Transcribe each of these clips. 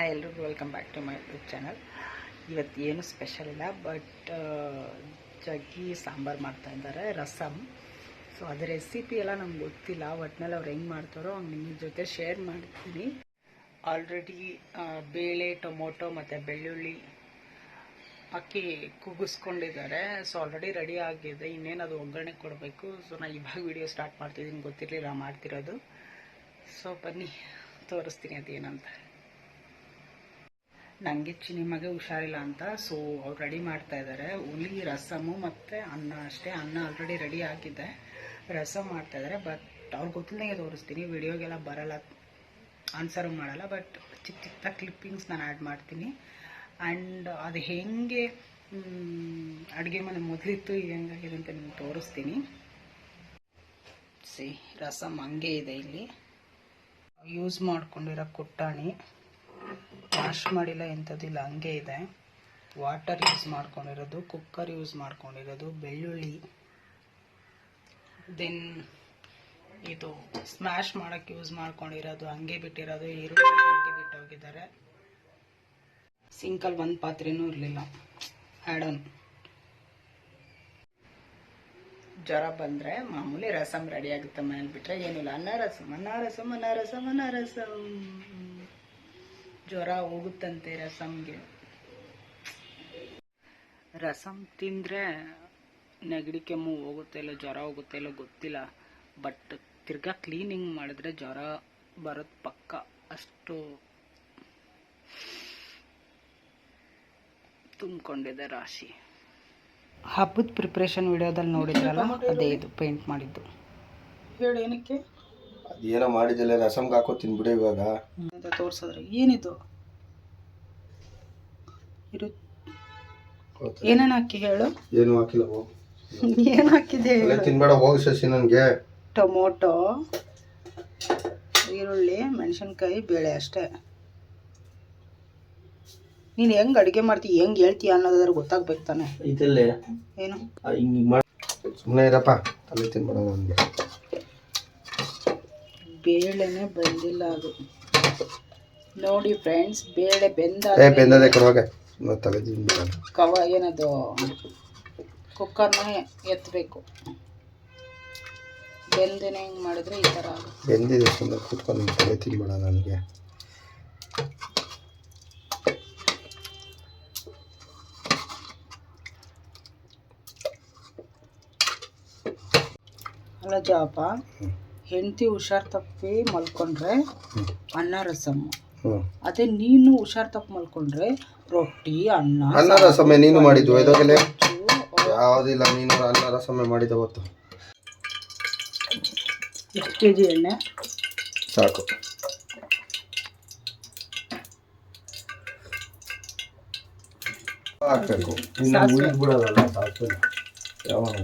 Hi ಎಲ್ರಿಗೂ welcome back to my YouTube channel ಇವತ್ತು ಏನು ಸ್ಪೆಷಲ್ ಇಲ್ಲ ಬಟ್ ಜಗ್ಗಿ ಸಾಂಬಾರು ಮಾಡ್ತಾ ಇದ್ದಾರೆ ರಸಮ್ ಸೊ ಅದ್ರ ರೆಸಿಪಿ ಎಲ್ಲ ನಮ್ಗೆ ಗೊತ್ತಿಲ್ಲ, ಒಟ್ನಲ್ಲಿ ಅವ್ರು ಹೆಂಗೆ ಮಾಡ್ತಾರೋ ಹಂಗೆ ನಿಮ್ಮ ಜೊತೆ ಶೇರ್ ಮಾಡ್ತೀನಿ. ಆಲ್ರೆಡಿ ಬೇಳೆ, ಟೊಮೊಟೊ ಮತ್ತು ಬೆಳ್ಳುಳ್ಳಿ ಅಕ್ಕಿ ಕುಗ್ಗಿಸ್ಕೊಂಡಿದ್ದಾರೆ. ಸೊ ಆಲ್ರೆಡಿ ರೆಡಿ ಆಗಿದೆ. ಇನ್ನೇನು ಅದು ಒಗ್ಗರಣೆ ಕೊಡಬೇಕು. ಸೊ ನಾನು ಇವಾಗ ವಿಡಿಯೋ ಸ್ಟಾರ್ಟ್ ಮಾಡ್ತಿದ್ದೀನಿ. ಗೊತ್ತಿರಲಿಲ್ಲ ಮಾಡ್ತಿರೋದು. ಸೊ ಬನ್ನಿ, ತೋರಿಸ್ತೀನಿ ಅದೇನಂತ. ನನಗೆ ಚಿನಿಮಗೆ ಹುಷಾರಿಲ್ಲ ಅಂತ. ಸೊ ಅವ್ರು ರೆಡಿ ಮಾಡ್ತಾ ಇದ್ದಾರೆ ಹುಲಿ, ರಸಮು ಮತ್ತು ಅನ್ನ ಅಷ್ಟೇ. ಅನ್ನ ಆಲ್ರೆಡಿ ರೆಡಿ ಆಗಿದೆ. ರಸಮ್ ಮಾಡ್ತಾ ಇದ್ದಾರೆ ಬಟ್ ಅವ್ರು ಗೊತ್ತಿಲ್ಲದಂಗೆ ತೋರಿಸ್ತೀನಿ. ವಿಡಿಯೋಗೆಲ್ಲ ಬರಲ್ಲ. ಆನ್ಸರು ಮಾಡಲ್ಲ. ಬಟ್ ಚಿಕ್ಕ ಚಿಕ್ಕ ಕ್ಲಿಪ್ಪಿಂಗ್ಸ್ ನಾನು ಆ್ಯಡ್ ಮಾಡ್ತೀನಿ. ಆ್ಯಂಡ್ ಅದು ಹೆಂಗೆ ಅಡುಗೆ ಮನೆ ಮೊದಲಿತ್ತು ಈಗ ಹೆಂಗಾಗಿದೆ ಅಂತ ನಿಮ್ಗೆ ತೋರಿಸ್ತೀನಿ. ಸಿ ರಸಮ್ ಹಂಗೆ ಇದೆ ಇಲ್ಲಿ. ಯೂಸ್ ಮಾಡ್ಕೊಂಡಿರೋ ಕುಟ್ಟಾಣಿ. ವಾಶ್ ಮಾಡಿಲ್ಲ ಎಂಥದ್ದಿಲ್ಲ ಹಂಗೆ ಇದೆ. ವಾಟರ್ ಯೂಸ್ ಮಾಡ್ಕೊಂಡಿರೋದು ಕುಕ್ಕರ್ ಯೂಸ್ ಮಾಡ್ಕೊಂಡಿರೋದು, ಬೆಳ್ಳುಳ್ಳಿ ದೆನ್ ಇದು ಸ್ಮ್ಯಾಶ್ ಮಾಡೋಕ್ಕೆ ಯೂಸ್ ಮಾಡ್ಕೊಂಡಿರೋದು, ಹಂಗೆ ಬಿಟ್ಟಿರೋದು, ಈರುಳ್ಳಿ ಹಂಗೆ ಬಿಟ್ಟೋಗಿದ್ದಾರೆ. ಸಿಂಕಲ್ ಒಂದು ಪಾತ್ರೆನೂ ಇರಲಿಲ್ಲ. ಆ್ಯಡ್ ಆನ್ ಜ್ವರ ಬಂದರೆ ಮಾಮೂಲಿ ರಸಮ್ ರೆಡಿ ಆಗುತ್ತೆ ಮನೇಲಿ ಬಿಟ್ಟರೆ ಏನಿಲ್ಲ. ಅನ್ನ ರಸಮ್ ಅನ್ನ ರಸಮ್ ಅನ್ನ ರಸಮ್ ಅನ್ನ ರಸಮ್ ಜ್ವರ ಹೋಗುತ್ತಂತೆ ರಸಮ್ಗೆ ರಸಮ್ ತಿಂದರೆ ನೆಗಡಿ ಕೆಮ್ಮು ಹೋಗುತ್ತೆ ಇಲ್ಲ ಜ್ವರ ಹೋಗುತ್ತೆ ಇಲ್ಲ ಗೊತ್ತಿಲ್ಲ. ಬಟ್ ತಿರ್ಗಾ ಕ್ಲೀನಿಂಗ್ ಮಾಡಿದ್ರೆ ಜ್ವರ ಬರೋದು ಪಕ್ಕ ಅಷ್ಟು ತುಂಬಿಕೊಂಡಿದೆ ರಾಶಿ. ಹಬ್ಬದ ಪ್ರಿಪ್ರೇಷನ್ ವಿಡಿಯೋದಲ್ಲಿ ನೋಡಿದ್ರಲ್ಲ ಅದೇ ಇದು ಪೇಂಟ್ ಮಾಡಿದ್ದು. ಹೇಳಿ ಏನಕ್ಕೆ? ಅದೇನೋ ಮಾಡಿದ್ದಲ್ಲ ರಸಮ್ ಹಾಕೋ ತಿನ್ಬಿಡು ಇವಾಗ. ಅಂತ ತೋರ್ಸಿದ್ರೆ ಏನಿದು? ಇರು? ಏನೇನು ಹಾಕಿ ಹೇಳು? ಏನು ಹಾಕಿಲ್ಲ ಹೋಗು ಏನು ಹಾಕಿದೆ ಅಲ್ಲೇ ತಿನ್ಬೇಡ ಹೋಗಿ ಶಶಿ ನನಗೆ. ಟೊಮೊಟೊ ಈರುಳ್ಳಿ ಮೆಣಸಿನ್ಕಾಯಿ ಬೇಳೆ ಅಷ್ಟೇ. ನೀನು ಹೆಂಗ್ ಅಡುಗೆ ಮಾಡ್ತೀಯ ಹೆಂಗ್ ಹೇಳ್ತೀಯ ಅನ್ನೋದಾದ್ರೆ ಗೊತ್ತಾಗ್ಬೇಕು ತಾನೆ. ಇದಲ್ಲೇ ಏನು? ಹಿಂಗೆ ಮಾಡಿ ಸುಮ್ಮನೆ ಇರಪ್ಪ ತಲೆ ತಿನ್ಬೇಡ ನನಗೆ ಬೇಳೆನೇ ಬಂದಿಲ್ಲ ಅದು. ನೋಡಿ ಫ್ರೆಂಡ್ಸ್ ಬೇಳೆ ಬೆಂದ ಬೆಂದದೆ ತಿನ್ಬೇಡ ಕವ ಏನದು? ಕುಕ್ಕರ್ನ ಎತ್ತಬೇಕು ಬೆಂದೇನೆ ಹಿಂಗೆ ಮಾಡಿದ್ರೆ ಈ ಥರ ಬೆಂದಿದೆ ಸುಮ್ಮನೆ ಕೂತ್ಕೊಂಡು ತಲೆ ತಿನ್ಬೇಡ ನನಗೆ. ಅಲ್ಲ ಜಾಪ? ಹೆಂಡತಿ ಹುಷಾರ್ ತಪ್ಪಿ ಮಲ್ಕೊಂಡ್ರೆ ಅನ್ನ ರಸಮ್ ಅದೇ ನೀನು ಹುಷಾರ್ ತಪ್ಪಿ ಮಲ್ಕೊಂಡ್ರೆ ರೊಟ್ಟಿ ಅನ್ನ ಅನ್ನ ರಸಮೆ ನೀನು ಮಾಡಿದ್ದು ಇದಾಗಲೇ ಯಾವುದಿಲ್ಲ ನೀನು ಅನ್ನ ರಸಮೆ ಮಾಡಿದ ಅವತ್ತು. ಎಷ್ಟು ಕೆ ಜಿ ಎಣ್ಣೆ. ಸಾಕು. ಹಾಕಬೇಕು. ಇನ್ನು ಉಳಿದ್ಬಿಡೋದಲ್ಲ ಬಿಡೋದಲ್ಲ ಸಾಕು ಯಾವಾಗ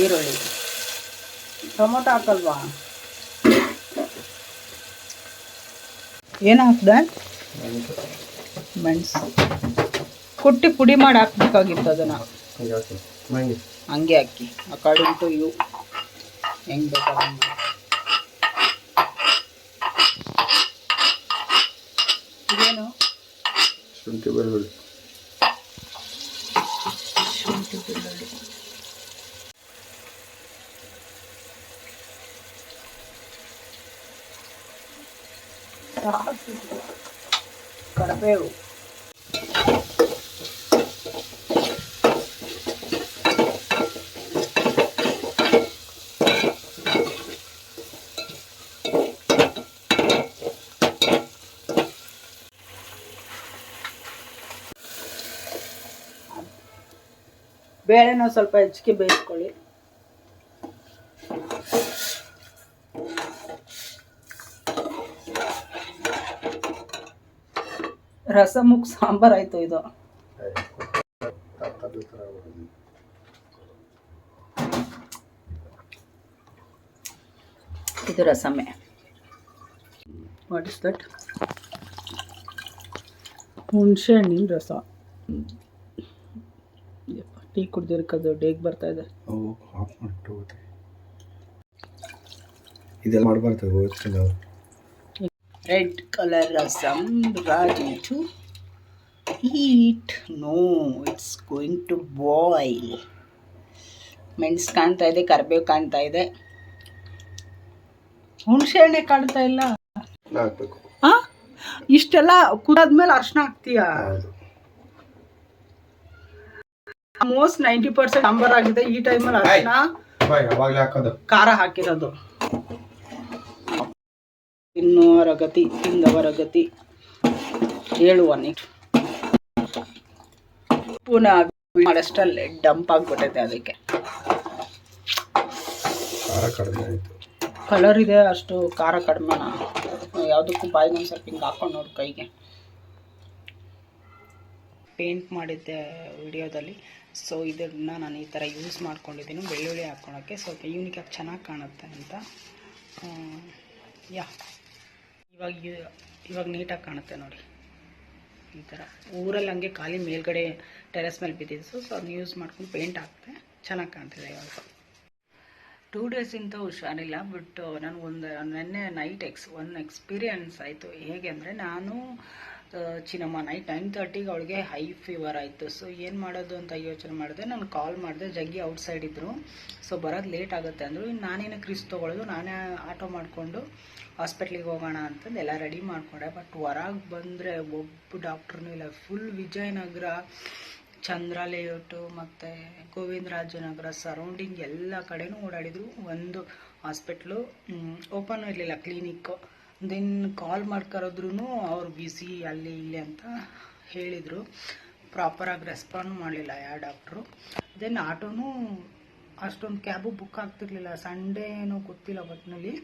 ಈರುಳ್ಳಿ. ಟೊಮೊಟೊ ಹಾಕಲ್ವಾ? ಏನು ಹಾಕ್ದೆ? ಮೆಣಸು. ಕುಟ್ಟಿ ಪುಡಿ ಮಾಡಿ ಹಾಕ್ಬೇಕಾಗಿತ್ತು ಅದನ್ನು. ಹಂಗೆ ಹಾಕು. ಅಕಾರ್ಡಿಂಗ್ ಟು ಯು ಹೆಂಗೆ ಬೇಕಾದ್ರೆ ಇದೇನು? ಶುಂಠಿ ಬೆಳ್ಳುಳ್ಳಿ ಶುಂಠಿ ಬೆಳ್ಳುಳ್ಳಿ ಕರಿಬೇವು ಬೇಳೆನ ಸ್ವಲ್ಪ ಹೆಚ್ಚಿಗೆ ಬೇಯಿಸ್ಕೊಳ್ಳಿ. ರಸಮುಖ ಸಾಂಬಾರ್ ಆಯ್ತು ಇದು. ಇದು ರಸಮೆ. ವಾಟ್ ಇಸ್ ದಟ್ ಹುಣಸೆ ಹಣ್ಣಿನ ರಸ ಟೀ ಕುಡ್ದಿರ್ಕದು ಡೇಗ್ ಬರ್ತಾ ಇದೆ. ಇದೆಲ್ಲ ಮಾಡಬಾರ್ದು red colour rasam ready to eat no it's going to boil. ಮೆಣಸು ಕಾಣ್ತಾ ಇದೆ ಕರಿಬೇವು ಕಾಣ್ತಾ ಇದೆ. ಹುಣಸೆ ಹಣ್ಣೆ ಕಾಣ್ತಾ ಇಲ್ಲ? ಇಷ್ಟೆಲ್ಲ ಕುದಾದ್ಮೇಲೆ ಅರ್ಶನ ಹಾಕ್ತೀಯ? ಮೋಸ್ಟ್ ನೈಂಟಿ ಪರ್ಸೆಂಟ್ ಅಂಬರ್ ಆಗಿದೆ. ಈ ಟೈಮಲ್ಲಿ ಅರ್ಶನ ಖಾರ ಹಾಕಿರೋದು. ಗತಿ ತಿಂದವರ ಗತಿ ಹೇಳುವ ಪುನಃ ಮಾಡಷ್ಟಲ್ಲೇ ಡಂಪ್ ಆಗ್ಬಿಟ್ಟೈತೆ ಅದಕ್ಕೆ. ಕಲರ್ ಇದೆ ಅಷ್ಟು ಖಾರ ಕಡಿಮೆ ಯಾವುದಕ್ಕೂ ಬಾಯಿಗೆ ಒಂದು ಸ್ವಲ್ಪ ಹಿಂಗೆ ಹಾಕೊಂಡು ನೋಡಿ ಕೈಗೆ. ಪೇಂಟ್ ಮಾಡಿದ್ದೆ ವಿಡಿಯೋದಲ್ಲಿ. ಸೊ ಇದನ್ನು ನಾನು ಈ ಥರ ಯೂಸ್ ಮಾಡ್ಕೊಂಡಿದ್ದೀನಿ. ಬೆಳ್ಳುಳ್ಳಿ ಹಾಕ್ಕೊಳಕ್ಕೆ ಸ್ವಲ್ಪ ಯೂನಿಕಾಗಿ ಚೆನ್ನಾಗಿ ಕಾಣುತ್ತೆ ಅಂತ. ಯಾ ಇವಾಗ ಇವಾಗ ನೀಟಾಗಿ ಕಾಣುತ್ತೆ ನೋಡಿ. ಈ ಥರ ಊರಲ್ಲಿ ಹಂಗೆ ಖಾಲಿ ಮೇಲ್ಗಡೆ ಟೆರೆಸ್ ಮೇಲೆ ಬಿದ್ದಿದ್ದು ಸೊ ಅದನ್ನ ಯೂಸ್ ಮಾಡ್ಕೊಂಡು ಪೇಂಟ್ ಹಾಕ್ತೆ. ಚೆನ್ನಾಗಿ ಕಾಣ್ತಿದೆ ಇವಾಗ. ಟೂ ಡೇಸಿಂದ ಹುಷಾರಿಲ್ಲ. ಬಟ್ ನಾನು ಒಂದು ನೆನ್ನೆ ನೈಟ್ ಎಕ್ಸ್ ಒಂದು ಎಕ್ಸ್ಪೀರಿಯನ್ಸ್ ಆಯಿತು. ಹೇಗೆ ಅಂದರೆ, ನಾನು ಚಿನ್ನಮ್ಮ ನೈಟ್ ನೈನ್ ತರ್ಟಿಗೆ ಅವಳಿಗೆ ಹೈ ಫೀವರ್ ಆಯಿತು. ಸೊ ಏನು ಮಾಡೋದು ಅಂತ ಯೋಚನೆ ಮಾಡಿದೆ. ನಾನು ಕಾಲ್ ಮಾಡಿದೆ. ಜಗ್ಗಿ ಔಟ್ಸೈಡ್ ಇದ್ದರು ಸೊ ಬರೋದು ಲೇಟ್ ಆಗುತ್ತೆ ಅಂದರು. ಇನ್ನು ನಾನೇನು ಕ್ರಿಸ್ ತೊಗೊಳ್ಳೋದು, ನಾನೇ ಆಟೋ ಮಾಡಿಕೊಂಡು ಹಾಸ್ಪಿಟ್ಲಿಗೆ ಹೋಗೋಣ ಅಂತಂದು ಎಲ್ಲ ರೆಡಿ ಮಾಡಿಕೊಂಡೆ. ಬಟ್ ಹೊರಗೆ ಬಂದರೆ ಒಬ್ಬ ಡಾಕ್ಟ್ರೂ ಇಲ್ಲ. ಫುಲ್ ವಿಜಯನಗರ ಚಂದ್ರ ಲೇಔಟು ಮತ್ತು ಗೋವಿಂದರಾಜನಗರ ಸರೌಂಡಿಂಗ್ ಎಲ್ಲ ಕಡೆನೂ ಓಡಾಡಿದ್ರು. ಒಂದು ಹಾಸ್ಪಿಟ್ಲು ಓಪನ್ ಇರಲಿಲ್ಲ ಕ್ಲಿನಿಕ್ಕು ದೆನ್ ಕಾಲ್ ಮಾಡ್ಕರೋದ್ರೂ ಅವ್ರು ಬಿಸಿ ಅಲ್ಲಿ ಇಲ್ಲಿ ಅಂತ ಹೇಳಿದರು. ಪ್ರಾಪರಾಗಿ ರೆಸ್ಪಾಂಡ್ ಮಾಡಲಿಲ್ಲ ಯಾವ ಡಾಕ್ಟ್ರು ದೆನ್ ಆಟೋನೂ ಅಷ್ಟೊಂದು ಕ್ಯಾಬು ಬುಕ್ ಆಗ್ತಿರ್ಲಿಲ್ಲ. ಸಂಡೇ ಏನೋ ಗೊತ್ತಿಲ್ಲ ಒಟ್ಟಿನಲ್ಲಿ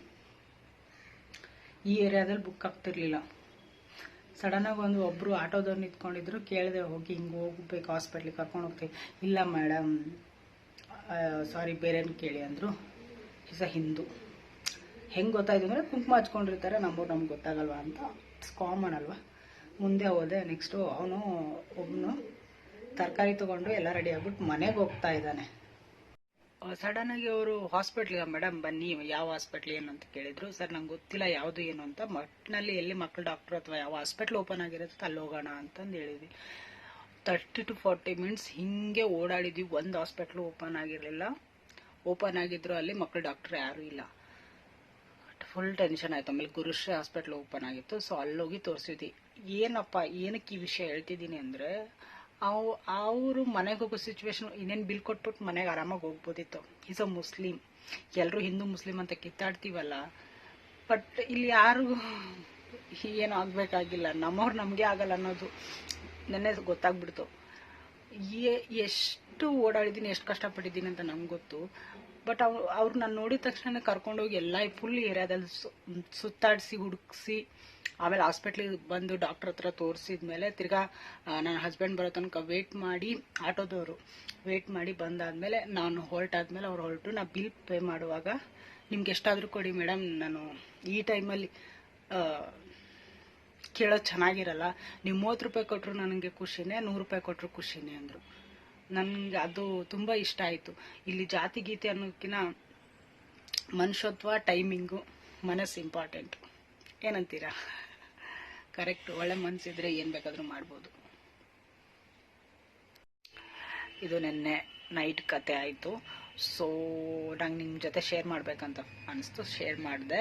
ಈ ಏರಿಯಾದಲ್ಲಿ ಬುಕ್ ಆಗ್ತಿರ್ಲಿಲ್ಲ. ಸಡನ್ನಾಗಿ ಒಂದು ಒಬ್ಬರು ಆಟೋದವ್ರು ನಿಂತ್ಕೊಂಡಿದ್ರು. ಕೇಳಿದೆ ಹೋಗಿ ಹಿಂಗೆ ಹೋಗ್ಬೇಕು ಹಾಸ್ಪಿಟ್ಲಿಗೆ ಕರ್ಕೊಂಡು ಹೋಗ್ತೀವಿ. ಇಲ್ಲ ಮೇಡಮ್ ಸಾರಿ ಬೇರೆನ ಕೇಳಿ ಅಂದರು. ಈಸ್ ಅ ಹಿಂದೂ ಹೆಂಗೆ ಗೊತ್ತಾಯ್ತು ಅಂದರೆ ಕುಂಕುಮ ಹಚ್ಕೊಂಡಿರ್ತಾರೆ ನಮ್ಮವ್ರು ನಮ್ಗೆ ಗೊತ್ತಾಗಲ್ವಾ ಅಂತ. ಇಟ್ಸ್ ಕಾಮನ್ ಅಲ್ವಾ? ಮುಂದೆ ಹೋದೆ ನೆಕ್ಸ್ಟು ಅವನು ಒಬ್ಬನು ತರಕಾರಿ ತೊಗೊಂಡು ಎಲ್ಲ ರೆಡಿ ಆಗ್ಬಿಟ್ಟು ಮನೆಗೆ ಹೋಗ್ತಾ ಇದ್ದಾನೆ. ಸಡನ್ನಾಗಿ ಅವರು ಹಾಸ್ಪಿಟ್ಲಿಗೆ ಮೇಡಮ್ ಬನ್ನಿ, ಯಾವ ಹಾಸ್ಪಿಟ್ಲ್ ಏನು? ಅಂತ ಕೇಳಿದ್ರು. ಸರ್, ನಂಗೆ ಗೊತ್ತಿಲ್ಲ ಯಾವುದು ಏನು ಅಂತ. ಮಟ್ಟಿನಲ್ಲಿ ಎಲ್ಲಿ ಮಕ್ಕಳು ಡಾಕ್ಟರ್ ಅಥವಾ ಯಾವ ಹಾಸ್ಪಿಟ್ಲ್ ಓಪನ್ ಆಗಿರುತ್ತೆ ಅಲ್ಲಿ ಹೋಗೋಣ ಅಂತಂದು ಹೇಳಿದ್ವಿ. ತರ್ಟಿ ಟು ಫಾರ್ಟಿ ಮಿನಿಟ್ಸ್ ಹಿಂಗೆ ಓಡಾಡಿದ್ವಿ. ಒಂದು ಹಾಸ್ಪಿಟ್ಲು ಓಪನ್ ಆಗಿರಲಿಲ್ಲ. ಓಪನ್ ಆಗಿದ್ರು ಅಲ್ಲಿ ಮಕ್ಕಳು ಡಾಕ್ಟರ್ ಯಾರೂ ಇಲ್ಲ. ಫುಲ್ ಟೆನ್ಷನ್ ಆಯಿತು. ಆಮೇಲೆ ಗುರುಶ್ರೀ ಹಾಸ್ಪಿಟ್ಲ್ ಓಪನ್ ಆಗಿತ್ತು. ಸೊ ಅಲ್ಲೋಗಿ ತೋರಿಸಿದ್ವಿ. ಏನಪ್ಪ, ಏನಕ್ಕೆ ಈ ವಿಷಯ ಹೇಳ್ತಿದ್ದೀನಿ ಅಂದರೆ, ಅವು, ಅವರು ಮನೆಗೆ ಹೋಗೋ ಸಿಚುವೇಶನ್ ಇನ್ನೇನು ಬಿಲ್ ಕೊಟ್ಬಿಟ್ಟು ಮನೆಗೆ ಆರಾಮಾಗಿ ಹೋಗ್ಬೋದಿತ್ತು. ಈಸ್ ಅ ಮುಸ್ಲಿಂ ಎಲ್ಲರೂ ಹಿಂದೂ ಮುಸ್ಲಿಂ ಅಂತ ಕಿತ್ತಾಡ್ತೀವಲ್ಲ. ಬಟ್ ಇಲ್ಲಿ ಯಾರು ಏನು ಆಗಬೇಕಾಗಿಲ್ಲ. ನಮ್ಮವ್ರು ನಮಗೆ ಆಗಲ್ಲ ಅನ್ನೋದು ನೆನ್ನೆ ಗೊತ್ತಾಗ್ಬಿಡ್ತು. ಎಷ್ಟು ಓಡಾಡಿದ್ದೀನಿ, ಎಷ್ಟು ಕಷ್ಟಪಟ್ಟಿದ್ದೀನಿ ಅಂತ ನಂಗೆ ಗೊತ್ತು. ಬಟ್ ಅವ್ರು ಅವ್ರು ನಾನು ನೋಡಿದ ತಕ್ಷಣ ಕರ್ಕೊಂಡೋಗಿ ಎಲ್ಲ ಫುಲ್ ಏರಿಯಾದಲ್ಲಿ ಸುತ್ತಾಡಿಸಿ, ಹುಡುಕಿಸಿ, ಆಮೇಲೆ ಹಾಸ್ಪಿಟ್ಲಿಗೆ ಬಂದು ಡಾಕ್ಟ್ರ್ ಹತ್ರ ತೋರಿಸಿದ ಮೇಲೆ ತಿರ್ಗಾ ನನ್ನ ಹಸ್ಬೆಂಡ್ ಬರೋ ತನಕ ವೇಟ್ ಮಾಡಿ ಆಟೋದವರು ವೇಟ್ ಮಾಡಿ ಬಂದಾದಮೇಲೆ ನಾನು ಹೊರಟಾದ್ಮೇಲೆ ಅವ್ರು ಹೊರಟು. ನಾ ಬಿಲ್ ಪೇ ಮಾಡುವಾಗ ನಿಮ್ಗೆ ಎಷ್ಟಾದರೂ ಕೊಡಿ ಮೇಡಮ್ ನಾನು ಈ ಟೈಮಲ್ಲಿ ಕೇಳೋದು ಚೆನ್ನಾಗಿರಲ್ಲ. ನೀವು ಮೂವತ್ತು ರೂಪಾಯಿ ಕೊಟ್ಟರು ನನಗೆ ಖುಷಿನೇ, ನೂರು ರೂಪಾಯಿ ಕೊಟ್ಟರು ಖುಷಿನೇ ಅಂದರು. ನನಗೆ ಅದು ತುಂಬ ಇಷ್ಟ ಆಯಿತು. ಇಲ್ಲಿ ಜಾತಿ ಗೀತೆ ಅನ್ನೋದಕ್ಕಿಂತ ಮನುಷ್ಯತ್ವ, ಟೈಮಿಂಗು ಮನಸ್ಸು ಇಂಪಾರ್ಟೆಂಟ್. ಏನಂತೀರಾ? ಕರೆಕ್ಟ್, ಒಳ್ಳೆ ಮನಸ್ಸಿದ್ರೆ ಏನು ಬೇಕಾದರೂ ಮಾಡ್ಬೋದು. ಇದು ನಿನ್ನೆ ನೈಟ್ ಕತೆ ಆಯಿತು. ಸೊ ನಂಗೆ ನಿಮ್ಮ ಜೊತೆ ಶೇರ್ ಮಾಡಬೇಕಂತ ಅನಿಸ್ತು. ಶೇರ್ ಮಾಡಿದೆ.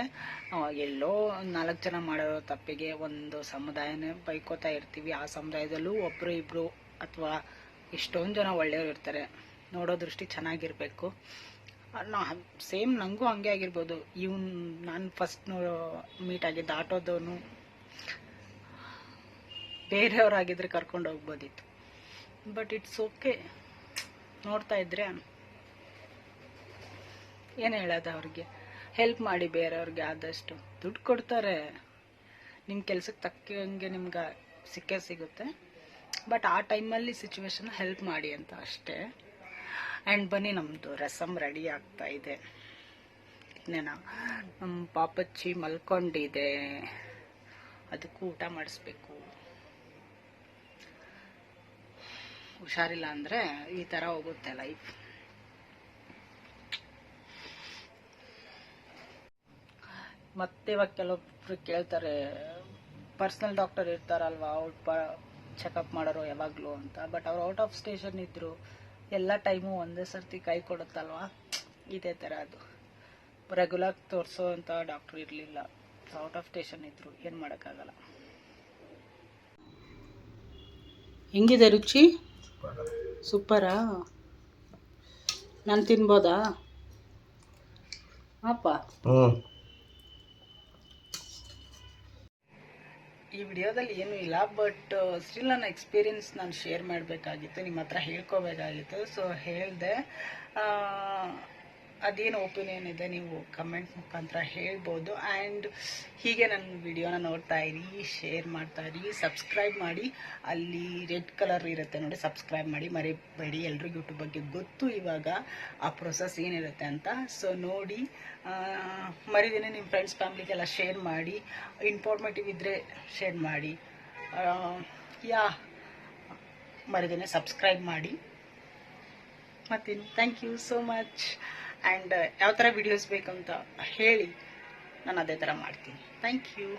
ಎಲ್ಲೋ ನಾಲ್ಕು ಜನ ಮಾಡೋ ತಪ್ಪಿಗೆ ಒಂದು ಸಮುದಾಯನೇ ಬೈಕೋತಾ ಇರ್ತೀವಿ. ಆ ಸಮುದಾಯದಲ್ಲೂ ಒಬ್ಬರು ಇಬ್ಬರು ಅಥವಾ ಎಷ್ಟೊಂದು ಜನ ಒಳ್ಳೆಯವ್ರು ಇರ್ತಾರೆ. ನೋಡೋ ದೃಷ್ಟಿ ಚೆನ್ನಾಗಿರಬೇಕು. ನಾ, ಸೇಮ್ ನನಗೂ ಹಂಗೆ ಆಗಿರ್ಬೋದು. ಇವನ್, ನಾನು ಫಸ್ಟ್ ಮೀಟ್ ಆಗಿದ್ದ ಆಟೋದವನು ಬೇರೆಯವರಾಗಿದ್ರೆ ಕರ್ಕೊಂಡು ಹೋಗ್ಬೋದಿತ್ತು. ಬಟ್ ಇಟ್ಸ್ ಓಕೆ ನೋಡ್ತಾ ಇದ್ರೆ ಏನು ಹೇಳೋದು ಅವ್ರಿಗೆ? ಹೆಲ್ಪ್ ಮಾಡಿ ಬೇರೆಯವ್ರಿಗೆ ಆದಷ್ಟು. ದುಡ್ಡು ಕೊಡ್ತಾರೆ. ನಿಮ್ಮ ಕೆಲ್ಸಕ್ಕೆ ತಕ್ಕಂಗೆ ನಿಮ್ಗೆ ಸಿಕ್ಕೇ ಸಿಗುತ್ತೆ. ಬಟ್ ಆ ಟೈಮಲ್ಲಿ ಸಿಚುವೇಶನ್ ಹೆಲ್ಪ್ ಮಾಡಿ ಅಂತ ಅಷ್ಟೇ. ಆ್ಯಂಡ್ ಬನ್ನಿ ನಮ್ಮದು ರಸಮ್ ರೆಡಿ ಆಗ್ತಾ ಇದೆ. ಇದನ್ನ ನಮ್ಮ ಪಾಪಚ್ಚಿ ಮಲ್ಕೊಂಡಿದೆ. ಅದಕ್ಕೂ ಊಟ ಮಾಡಿಸ್ಬೇಕು. ಹುಷಾರಿಲ್ಲ ಅಂದರೆ ಈ ಥರ ಹೋಗುತ್ತೆ ಲೈಫ್ ಮತ್ತೆ ಇವಾಗ ಕೆಲವೊಬ್ರು ಕೇಳ್ತಾರೆ ಪರ್ಸ್ನಲ್ ಡಾಕ್ಟರ್ ಇರ್ತಾರಲ್ವಾ, ಅವ್ರು ಪ ಚೆಕಪ್ ಮಾಡೋರು ಯಾವಾಗಲೂ ಅಂತ. ಬಟ್ ಅವ್ರು ಔಟ್ ಆಫ್ ಸ್ಟೇಷನ್ ಇದ್ದರು ಎಲ್ಲ ಟೈಮು ಒಂದೇ ಸರ್ತಿ ಕೈ ಕೊಡುತ್ತಲ್ವಾ? ಇದೇ ಥರ ಅದು. ರೆಗ್ಯುಲರ್ ತೋರಿಸೋ ಅಂತ ಡಾಕ್ಟರ್ ಇರಲಿಲ್ಲ. ಔಟ್ ಆಫ್ ಸ್ಟೇಷನ್ ಇದ್ದರು ಏನು ಮಾಡೋಕ್ಕಾಗಲ್ಲ. ಹೆಂಗಿದೆ ರುಚಿ? ಸೂಪರಾ? ನಾನು ತಿನ್ಬೋದಾ? ಅಪ್ಪ ಈ ವಿಡಿಯೋದಲ್ಲಿ ಏನೂ ಇಲ್ಲ ಬಟ್ ಸ್ಟಿಲ್ ನನ್ನ ಎಕ್ಸ್ಪೀರಿಯನ್ಸ್ ನಾನು ಶೇರ್ ಮಾಡಬೇಕಾಗಿತ್ತು ನಿಮ್ಮ ಹತ್ರ ಹೇಳ್ಕೋಬೇಕಾಗಿತ್ತು. ಸೊ ಹೇಳಿದೆ ಅದೇನು ಒಪಿನಿಯನ್ ಇದೆ ನೀವು ಕಮೆಂಟ್ ಮುಖಾಂತರ ಹೇಳ್ಬೋದು. ಆ್ಯಂಡ್ ಹೀಗೆ ನನ್ನ ವಿಡಿಯೋನ ನೋಡ್ತಾ ಇರಿ ಶೇರ್ ಮಾಡ್ತಾ ಇರಿ ಸಬ್ಸ್ಕ್ರೈಬ್ ಮಾಡಿ. ಅಲ್ಲಿ ರೆಡ್ ಕಲರ್ ಇರುತ್ತೆ ನೋಡಿ ಸಬ್ಸ್ಕ್ರೈಬ್ ಮಾಡಿ. ಮರಿಬೇಡಿ ಎಲ್ಲರಿಗೂ ಯೂಟ್ಯೂಬ್ ಬಗ್ಗೆ ಗೊತ್ತು ಇವಾಗ ಆ ಪ್ರೊಸೆಸ್ ಏನಿರುತ್ತೆ ಅಂತ. ಸೊ ನೋಡಿ ಮರಿದೇನೆ ನಿಮ್ಮ ಫ್ರೆಂಡ್ಸ್ ಫ್ಯಾಮ್ಲಿಗೆಲ್ಲ ಶೇರ್ ಮಾಡಿ. ಇನ್ಫಾರ್ಮೇಟಿವ್ ಇದ್ದರೆ ಶೇರ್ ಮಾಡಿ. ಯಾ, ಮರಿದೇನೆ ಸಬ್ಸ್ಕ್ರೈಬ್ ಮಾಡಿ. ಮತ್ತೇನು? Thank you so much and ಯಾವ ಥರ ವಿಡಿಯೋಸ್ ಬೇಕಂತ ಹೇಳಿ ನಾನು ಅದೇ ಥರ ಮಾಡ್ತೀನಿ. Thank you